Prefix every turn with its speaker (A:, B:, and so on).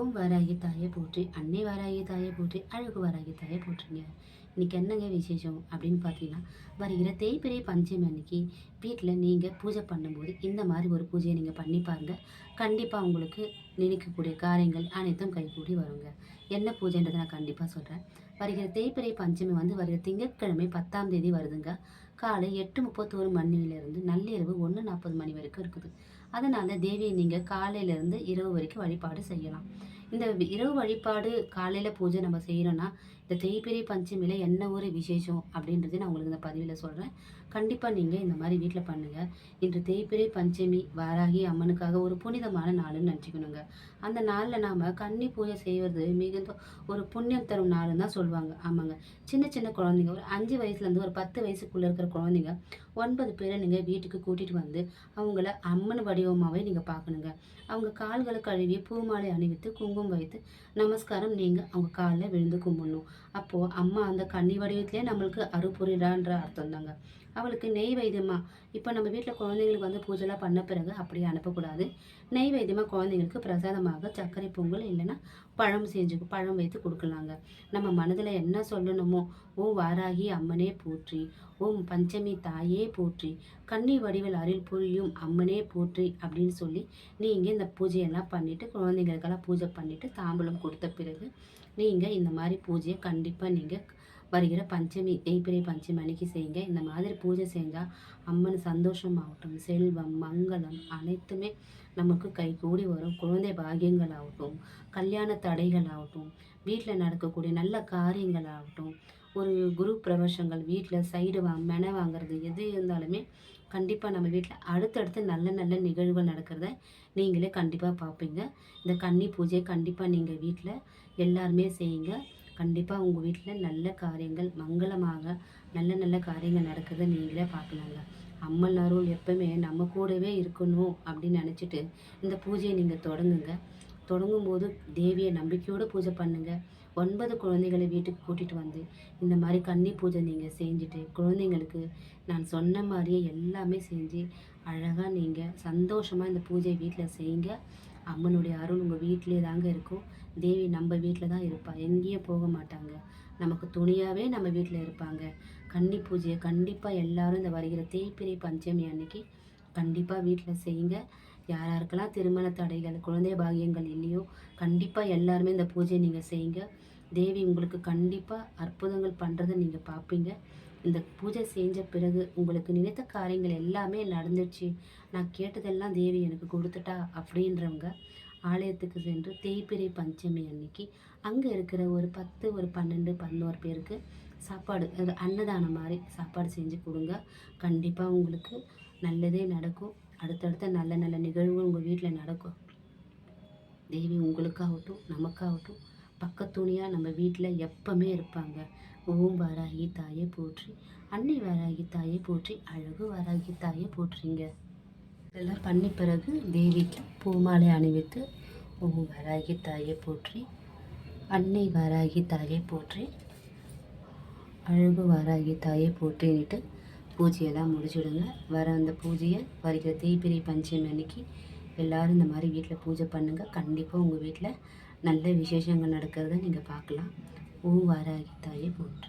A: ஓம் வாராகி தாயை போற்றி அன்னை வாராகி தாயை போற்றி அழகு வாராகி தாயை போற்றுங்க. இன்றைக்கி என்னங்க விசேஷம் அப்படின்னு பார்த்தீங்கன்னா வருகிற தேய்பிரை பஞ்சமி அன்னைக்கு வீட்டில் நீங்கள் பூஜை பண்ணும்போது இந்த மாதிரி ஒரு பூஜையை நீங்கள் பண்ணி பாருங்க. கண்டிப்பாக உங்களுக்கு நினைக்கக்கூடிய காரியங்கள் அனைத்தும் கைகூடி வருங்க. என்ன பூஜைன்றதை நான் கண்டிப்பாக சொல்கிறேன் வருகிற தேய்பிரை பஞ்சமி வந்து வருகிற திங்கட்கிழமை பத்தாம் தேதி வருதுங்க. காலை எட்டு முப்பத்தோரு மணியிலிருந்து நள்ளிரவு ஒன்று நாற்பது மணி வரைக்கும் இருக்குது. அதனால் தேவியை நீங்கள் காலையிலேருந்து இரவு வரைக்கும் வழிபாடு செய்யலாம். இந்த இரவு வழிபாடு காலையில் பூஜை நம்ம செய்கிறோன்னா இந்த தேய்பிரை பஞ்சமியில் என்ன ஒரு விசேஷம் அப்படின்றது நான் உங்களுக்கு இந்த பதிவில் சொல்கிறேன் கண்டிப்பாக நீங்கள் இந்த மாதிரி வீட்டில் பண்ணுங்கள் இன்று தேய்பிரை பஞ்சமி வாராகி அம்மனுக்காக ஒரு புனிதமான நாளுன்னு நினச்சிக்கணுங்க. அந்த நாளில் நாம் கன்னி பூஜை செய்வது மிகுந்த ஒரு புண்ணியம் தரும் நாளுன்னு தான் சொல்லுவாங்க. ஆமாங்க. சின்ன சின்ன குழந்தைங்க ஒரு அஞ்சு வயசுலேருந்து ஒரு பத்து வயசுக்குள்ளே இருக்கிற குழந்தைங்க ஒன்பது பேரை நீங்கள் வீட்டுக்கு கூட்டிகிட்டு வந்து அவங்கள அம்மன் வடிவமாகவே நீங்கள் பார்க்கணுங்க. அவங்க கால்களை கழுவி பூமாலை அணிவித்து குங்குமம் வைத்து நமஸ்காரம் நீங்கள் அவங்க காலில் விழுந்து கும்பிடணும். அப்போது அம்மா அந்த கன்னி வடிவத்திலே நம்மளுக்கு அருப்புரிடான்ற அர்த்தம் தாங்க அவளுக்கு நெய்வேத்தியமாக இப்போ நம்ம வீட்டில் குழந்தைங்களுக்கு வந்து பூஜைலாம் பண்ண பிறகு அப்படியே அனுப்பக்கூடாது. நெய் வைத்தியமாக குழந்தைங்களுக்கு பிரசாதமாக சர்க்கரை பொங்கல் இல்லைன்னா பழம் செஞ்சு பழம் வைத்து கொடுக்கலாங்க. நம்ம மனதில் என்ன சொல்லணுமோ ஓ வாராகி அம்மனே போற்றி ஓம் பஞ்சமி தாயே போற்றி. கன்னி வடிவில் அருள் புரியும் அம்மனே போற்றி அப்படின்னு சொல்லி நீங்கள் இந்த பூஜையெல்லாம் பண்ணிவிட்டு குழந்தைங்களுக்கெல்லாம் பூஜை பண்ணிவிட்டு தாம்பூலம் கொடுத்த பிறகு நீங்கள் இந்த மாதிரி பூஜையை கண்டிப்பாக நீங்கள் வருகிற பஞ்சமி தேய்பிரை பஞ்சமி அன்னைக்கு செய்யுங்க. இந்த மாதிரி பூஜை செஞ்சால் அம்மன் சந்தோஷமாகட்டும் செல்வம் மங்களம் அனைத்துமே நமக்கு கை கூடி வரும். குழந்தை பாகியங்கள் ஆகட்டும் கல்யாண தடைகள் ஆகட்டும் வீட்டில் நடக்கக்கூடிய நல்ல காரியங்கள் ஆகட்டும் ஒரு குரு பிரவேசங்கள் வீட்டில் சைடு வா மென வாங்குறது எது இருந்தாலுமே கண்டிப்பாக நம்ம வீட்டில் அடுத்தடுத்து நல்ல நல்ல நிகழ்வுகள் நடக்கிறத நீங்களே கண்டிப்பாக பார்ப்பீங்க இந்த கன்னி பூஜையை கண்டிப்பாக நீங்கள் வீட்டில் எல்லாருமே செய்யுங்க. கண்டிப்பாக உங்கள் வீட்டில் நல்ல காரியங்கள் மங்களமாக நல்ல நல்ல காரியங்கள் நடக்கிறத நீங்களே பார்க்கலாங்க அம்மன் அருள் எப்பவுமே நம்ம கூடவே இருக்கணும் அப்படின்னு நினச்சிட்டு இந்த பூஜையை நீங்கள் தொடங்குங்க. தொடங்கும்போது தேவியை நம்பிக்கையோடு பூஜை பண்ணுங்கள் ஒன்பது குழந்தைகளை வீட்டுக்கு கூட்டிகிட்டு வந்து இந்த மாதிரி கன்னி பூஜை நீங்கள் செஞ்சுட்டு குழந்தைங்களுக்கு நான் சொன்ன மாதிரியே எல்லாமே செஞ்சு அழகாக நீங்கள் சந்தோஷமாக இந்த பூஜையை வீட்டில் செய்யுங்க. அம்மனுடைய அருள் உங்கள் வீட்டிலே தாங்க இருக்கும். தேவி நம்ம வீட்டில் தான் இருப்பாள் எங்கேயும் போக மாட்டாங்க. நமக்கு துணியாகவே நம்ம வீட்டில் இருப்பாங்க. கன்னி பூஜையை கண்டிப்பாக எல்லாரும் இந்த வருகிற தேய்பிரை பஞ்சமி அன்னைக்கு கண்டிப்பாக வீட்டில் செய்யுங்க. யார் யாருக்கெல்லாம் திருமண தடைகள் குழந்தை பாகியங்கள் இல்லையோ கண்டிப்பாக எல்லாருமே இந்த பூஜையை நீங்கள் செய்யுங்க. தேவி உங்களுக்கு கண்டிப்பாக அற்புதங்கள் பண்ணுறதை நீங்கள் பார்ப்பீங்க இந்த பூஜை செஞ்ச பிறகு உங்களுக்கு நினைத்த காரியங்கள் எல்லாமே நடந்துச்சு நான் கேட்டதெல்லாம் தேவி எனக்கு கொடுத்துட்டா அப்படின்றவங்க ஆலயத்துக்கு சென்று தேய்பிரை பஞ்சமி அன்னைக்கு அங்கே இருக்கிற ஒரு பத்து ஒரு பன்னெண்டு பதினோரு பேருக்கு சாப்பாடு அன்னதானம் மாதிரி சாப்பாடு செஞ்சு கொடுங்க. கண்டிப்பாக உங்களுக்கு நல்லதே நடக்கும். அடுத்தடுத்த நல்ல நல்ல நிகழ்வு உங்கள் வீட்டில் நடக்கும். தேவி உங்களுக்காகட்டும் நமக்காகட்டும் பக்கத்துணியாக நம்ம வீட்டில் எப்பவுமே இருப்பாங்க. ஓம் வாராகி தாயை போற்றி அன்னை வாராகி தாயை போற்றி அழகு வாராகி தாயை போற்றிங்க. இதெல்லாம் பண்ணி பிறகு தேவிக்கு பூமாலை அணிவித்து ஓம் வாராகி தாயை போற்றி அன்னை வாராகி தாயை போற்றி அழகு வாராகி தாயை போற்றின்னுட்டு பூஜையெல்லாம் முடிச்சுடுங்க. வர அந்த பூஜையை வரைக்கிற தேய்பிரி பஞ்சமி அன்னைக்கு எல்லோரும் இந்த மாதிரி வீட்டில் பூஜை பண்ணுங்கள் கண்டிப்பாக உங்கள் வீட்டில் நல்ல விசேஷங்கள் நடக்கிறத நீங்கள் பார்க்கலாம். ஓ வாராகி தாயே போற்று.